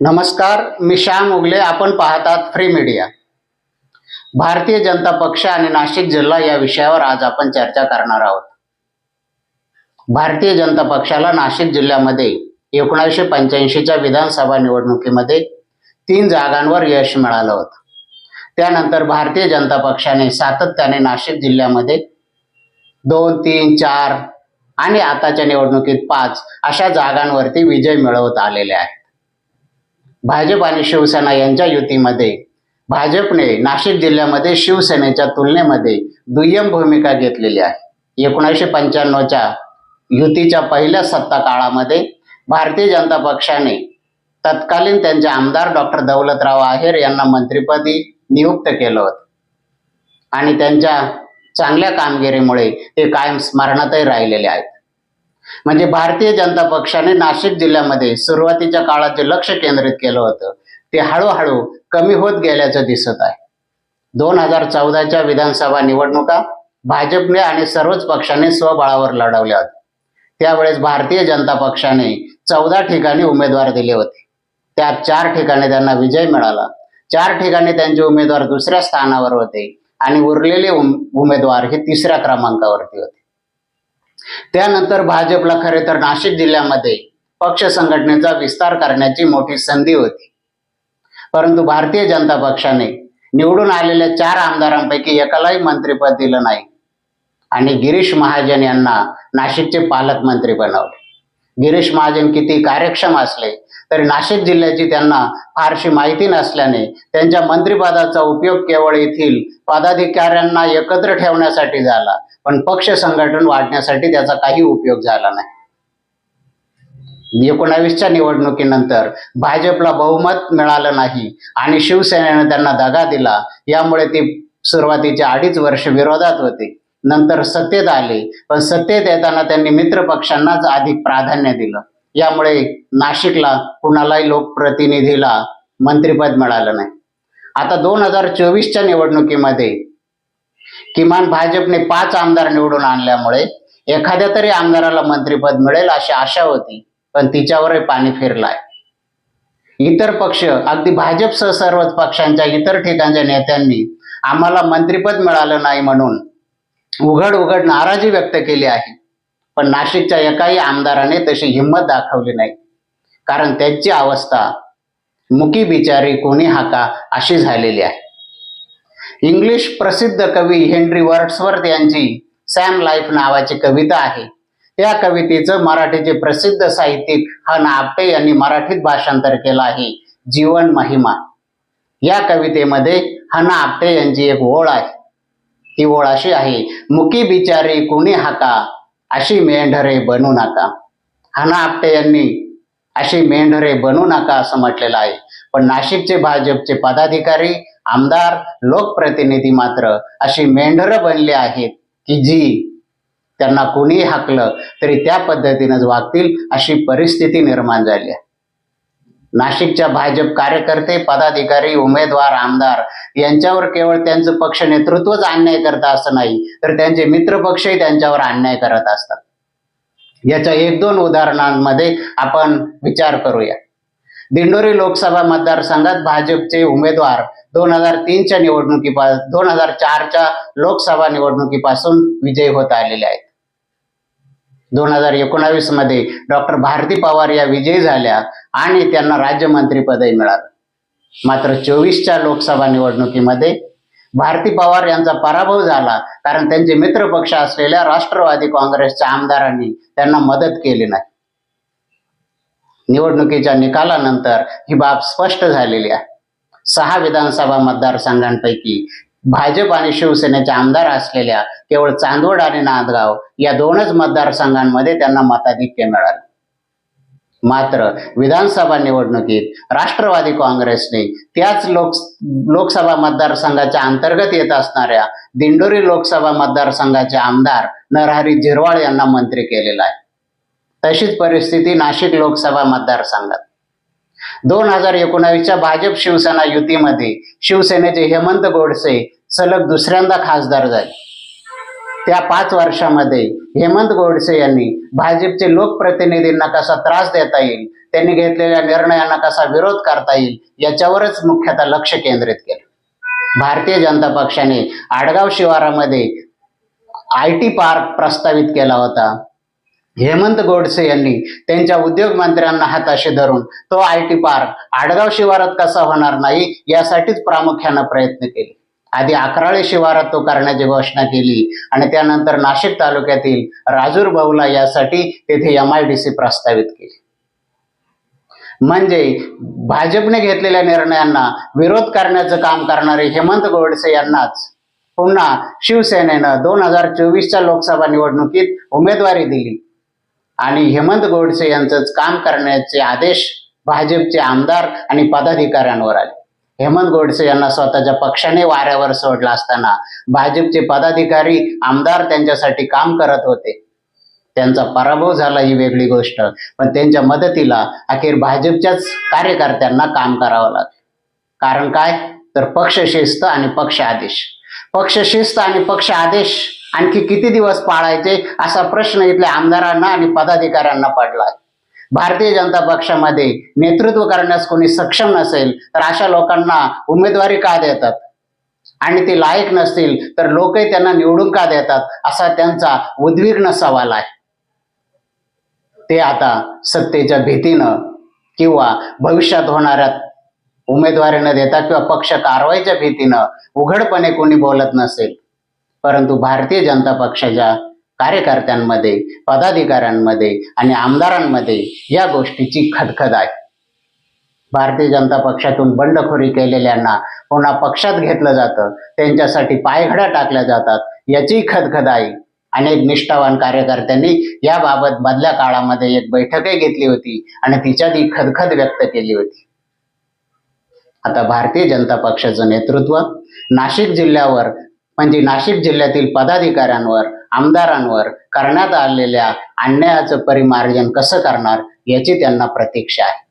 नमस्कार मी श्याम उगले. आपण पाहतात फ्री मीडिया भारतीय जनता पक्ष आणि नाशिक जिल्हा या विषयावर आज आपण चर्चा करणार आहोत. भारतीय जनता पक्षाला नाशिक जिल्ह्यामध्ये एकोणीसशे पंच्याऐंशीच्या विधानसभा निवडणुकीमध्ये तीन जागांवर यश मिळालं होतं. त्यानंतर भारतीय जनता पक्षाने सातत्याने नाशिक जिल्ह्यामध्ये दोन तीन चार आणि आताच्या निवडणुकीत पाच अशा जागांवरती विजय मिळवत आलेले आहे भाजप आणि शिवसेना यांच्या युतीमध्ये. भाजपने नाशिक जिल्ह्यामध्ये शिवसेनेच्या तुलनेमध्ये दुय्यम भूमिका घेतलेली आहे. एकोणीसशे पंच्याण्णवच्या युतीच्या पहिल्या सत्ता काळामध्ये भारतीय जनता पक्षाने तत्कालीन त्यांचे आमदार डॉक्टर दौलतराव आहेर यांना मंत्रिपदी नियुक्त केलं होतं. आणि त्यांच्या चांगल्या कामगिरीमुळे ते कायम स्मरणातही राहिलेले आहेत. म्हणजे भारतीय जनता पक्षाने नाशिक जिल्ह्यामध्ये सुरुवातीच्या काळात जे लक्ष केंद्रित केलं होतं. ते हळूहळू कमी होत गेल्याचं दिसत आहे. दोन हजार चौदाच्या विधानसभा निवडणुका भाजपने आणि सर्वच पक्षांनी स्वबळावर लढवल्या होत्या. त्यावेळेस भारतीय जनता पक्षाने चौदा ठिकाणी उमेदवार दिले होते. त्यात चार ठिकाणी त्यांना विजय मिळाला. चार ठिकाणी त्यांचे उमेदवार दुसऱ्या स्थानावर होते आणि उरलेले उमेदवार हे तिसऱ्या क्रमांकावरती होते. त्यानंतर भाजपला खरे तर नाशिक जिल्ह्यामध्ये पक्ष संघटनेचा विस्तार करण्याची मोठी संधी होती. परंतु भारतीय जनता पक्षाने निवडून आलेल्या चार आमदारांपैकी एकालाही मंत्रिपद दिलं नाही. आणि गिरीश महाजन यांना नाशिकचे पालकमंत्री बनवले. गिरीश महाजन किती कार्यक्षम असले तरी नाशिक जिल्ह्याची त्यांना फारशी माहिती नसल्याने त्यांच्या मंत्रिपदाचा उपयोग केवळ येथील पदाधिकाऱ्यांना एकत्र ठेवण्यासाठी झाला. पण पक्ष संघटन वाढण्यासाठी त्याचा काही उपयोग झाला नाही. एकोणावीसच्या निवडणुकीनंतर भाजपला बहुमत मिळालं नाही आणि शिवसेनेनं त्यांना दगा दिला. यामुळे ते सुरुवातीचे अडीच वर्ष विरोधात होते. नंतर सत्तेत आले. पण सत्तेत येताना त्यांनी मित्र पक्षांनाच अधिक प्राधान्य दिलं. यामुळे नाशिकला कुणालाही लोकप्रतिनिधीला मंत्रिपद मिळालं नाही. आता दोन हजार चोवीसच्या निवडणुकीमध्ये किमान भाजपने पाच आमदार निवडून आणल्यामुळे एखाद्या तरी आमदाराला मंत्रिपद मिळेल अशी आशा होती पण तिच्यावरही पाणी फिरलाय. इतर पक्ष अगदी भाजपसह सर्वच पक्षांच्या इतर ठिकाणच्या नेत्यांनी आम्हाला मंत्रिपद मिळालं नाही म्हणून उघड उघड नाराजी व्यक्त केली आहे. पण नाशिकच्या एकाही आमदाराने तशी हिंमत दाखवली नाही. कारण त्यांची अवस्था मुकी बिचारी कोणी हाका अशी झालेली आहे. इंग्लिश प्रसिद्ध कवी हेनरी वर्ड्सवर्थ यांची सॅम लाईफ नावाची कविता आहे. त्या कवितेचं मराठीचे प्रसिद्ध साहित्यिक हन आपटे यांनी मराठीत भाषांतर केलं आहे. जीवन महिमा. या कवितेमध्ये हना आपटे यांची एक ओळ आहे. ती ओळ अशी आहे मुकी बिचारी कुणी हाका अशी मेंढरे बनू नका. हना आपटे यांनी अशी मेंढरे बनू नका असं म्हटलेलं आहे. पण नाशिकचे भाजपचे पदाधिकारी आमदार लोकप्रतिनिधी मात्र अशी मेंढरं बनली आहेत की जी त्यांना कोणीही हाकलं तरी त्या पद्धतीनंच वागतील अशी परिस्थिती निर्माण झाली आहे. नाशिकच्या भाजप कार्यकर्ते पदाधिकारी उमेदवार आमदार यांच्यावर केवळ त्यांचं पक्ष नेतृत्वच अन्याय करत असं नाही तर त्यांचे मित्र पक्षही त्यांच्यावर अन्याय करत असतात. याच्या एक दोन उदाहरणांमध्ये आपण विचार करूया. दिंडोरी लोकसभा मतदारसंघात भाजपचे उमेदवार दोन हजार तीनच्या निवडणुकीपासून दोन हजार चारच्या लोकसभा निवडणुकीपासून विजयी होत आलेले आहेत. दोन हजार एकोणावीसमध्ये डॉक्टर भारती पवार या विजयी झाल्या आणि त्यांना राज्यमंत्रीपदही मिळालं. मात्र चोवीसच्या लोकसभा निवडणुकीमध्ये भारती पवार यांचा पराभव झाला कारण त्यांचे मित्रपक्ष असलेल्या राष्ट्रवादी काँग्रेसच्या आमदारांनी त्यांना मदत केली नाही. निवडणुकीच्या निकालानंतर ही बाब स्पष्ट झालेली आहे. सहा विधानसभा मतदारसंघांपैकी भाजप आणि शिवसेनेचे आमदार असलेल्या केवळ चांदवड आणि नांदगाव या दोनच मतदारसंघांमध्ये त्यांना मताधिक्य मिळाले. मात्र विधानसभा निवडणुकीत राष्ट्रवादी काँग्रेसने त्याच लोक लोकसभा मतदारसंघाच्या अंतर्गत येत असणाऱ्या दिंडोरी लोकसभा मतदारसंघाचे आमदार नरहरी झिरवाळ यांना मंत्री केलेला आहे. तशीच परिस्थिती नाशिक लोकसभा मतदारसंघात. दोन हजार एकोणावीसच्या भाजप शिवसेना युतीमध्ये शिवसेनेचे हेमंत गोडसे सलग दुसऱ्यांदा खासदार झाले. त्या पाच वर्षामध्ये हेमंत गोडसे यांनी भाजपचे लोकप्रतिनिधींना कसा त्रास देता येईल त्यांनी घेतलेल्या निर्णयांना कसा विरोध करता येईल याच्यावरच मुख्यतः लक्ष केंद्रित केलं. भारतीय जनता पक्षाने आडगाव शिवारामध्ये आय टी पार्क प्रस्तावित केला होता. हेमंत गोडसे यांनी त्यांच्या उद्योग मंत्र्यांना हाताशी धरून तो आय टी पार्क आडगाव शिवारात कसा होणार नाही यासाठीच प्रामुख्यानं प्रयत्न केले. आधी अकराळे शिवारात तो करण्याची घोषणा केली आणि त्यानंतर नाशिक तालुक्यातील राजूर बहुला यासाठी तेथे एम आय डी सी प्रस्तावित केली. म्हणजे भाजपने घेतलेल्या निर्णयांना विरोध करण्याचं काम करणारे हेमंत गोडसे यांनाच पुन्हा शिवसेनेनं दोन हजार चोवीसच्या लोकसभा निवडणुकीत उमेदवारी दिली. आणि हेमंत गोडसे यांचंच काम करण्याचे आदेश भाजपचे आमदार आणि पदाधिकाऱ्यांवर आले. हेमंत गोडसे यांना स्वतःच्या पक्षाने वाऱ्यावर सोडला असताना भाजपचे पदाधिकारी आमदार त्यांच्यासाठी काम करत होते. त्यांचा पराभव झाला ही वेगळी गोष्ट पण त्यांच्या मदतीला अखेर भाजपच्याच कार्यकर्त्यांना काम करावं लागलं. कारण काय? तर पक्ष शिस्त आणि पक्ष आदेश. पक्ष शिस्त आणि पक्ष आदेश आणखी किती दिवस पाळायचे असा प्रश्न इथल्या आमदारांना आणि पदाधिकाऱ्यांना पडला. भारतीय जनता पक्षामध्ये नेतृत्व करण्यास कोणी सक्षम नसेल तर अशा लोकांना उमेदवारी का देतात? आणि ते लायक नसतील तर लोकही त्यांना निवडून का देतात? असा त्यांचा उद्विग्न सवाल आहे. ते आता सत्तेच्या भीतीनं किंवा भविष्यात होणाऱ्या उमेदवारी न देता किंवा पक्ष कारवाईच्या भीतीनं उघडपणे कोणी बोलत नसेल. परंतु भारतीय जनता पक्षाच्या कार्यकर्त्यांमध्ये पदाधिकाऱ्यांमध्ये आणि आमदारांमध्ये या गोष्टीची खदखद आहे. भारतीय जनता पक्षातून बंडखोरी केलेल्यांना पुन्हा पक्षात घेतलं जातं त्यांच्यासाठी पायघड्या टाकल्या जातात याची खदखद आहे. अनेक निष्ठावान कार्यकर्त्यांनी याबाबत मधल्या काळामध्ये एक बैठकही घेतली होती आणि तिच्यात ही खदखद व्यक्त केली होती. आता भारतीय जनता पक्षाचं नेतृत्व नाशिक जिल्ह्यावर म्हणजे नाशिक जिल्ह्यातील पदाधिकाऱ्यांवर आमदारांवर करण्यात आलेल्या अन्यायाचं परिमार्जन कसं करणार याची त्यांना प्रतीक्षा आहे.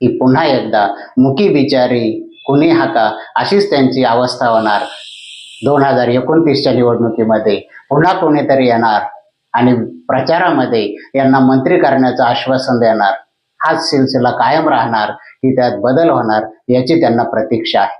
ही पुन्हा एकदा मुकी बिचारी कुणी हाका अशीच त्यांची अवस्था होणार. दोन हजार एकोणतीसच्या निवडणुकीमध्ये पुन्हा कोणीतरी येणार आणि प्रचारामध्ये यांना मंत्री करण्याचं आश्वासन देणार. हाच सिलसिला कायम राहणार की त्यात बदल होणार याची त्यांना प्रतीक्षा आहे.